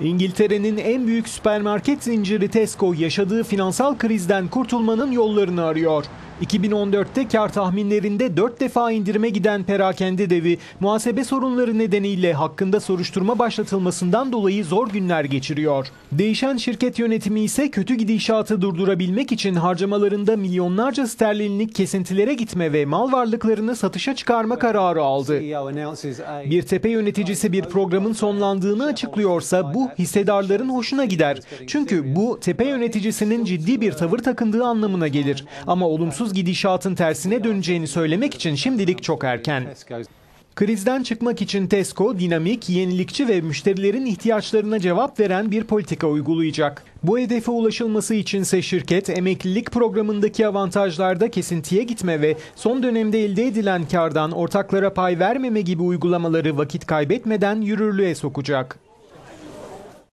İngiltere'nin en büyük süpermarket zinciri Tesco yaşadığı finansal krizden kurtulmanın yollarını arıyor. 2014'te kar tahminlerinde 4 defa indirime giden perakende devi muhasebe sorunları nedeniyle hakkında soruşturma başlatılmasından dolayı zor günler geçiriyor. Değişen şirket yönetimi ise kötü gidişatı durdurabilmek için harcamalarında milyonlarca sterlinlik kesintilere gitme ve mal varlıklarını satışa çıkarma kararı aldı. Bir tepe yöneticisi bir programın sonlandığını açıklıyorsa bu hissedarların hoşuna gider. Çünkü bu tepe yöneticisinin ciddi bir tavır takındığı anlamına gelir. Ama olumsuz gidişatın tersine döneceğini söylemek için şimdilik çok erken. Krizden çıkmak için Tesco dinamik, yenilikçi ve müşterilerin ihtiyaçlarına cevap veren bir politika uygulayacak. Bu hedefe ulaşılması içinse şirket emeklilik programındaki avantajlarda kesintiye gitme ve son dönemde elde edilen kardan ortaklara pay vermeme gibi uygulamaları vakit kaybetmeden yürürlüğe sokacak.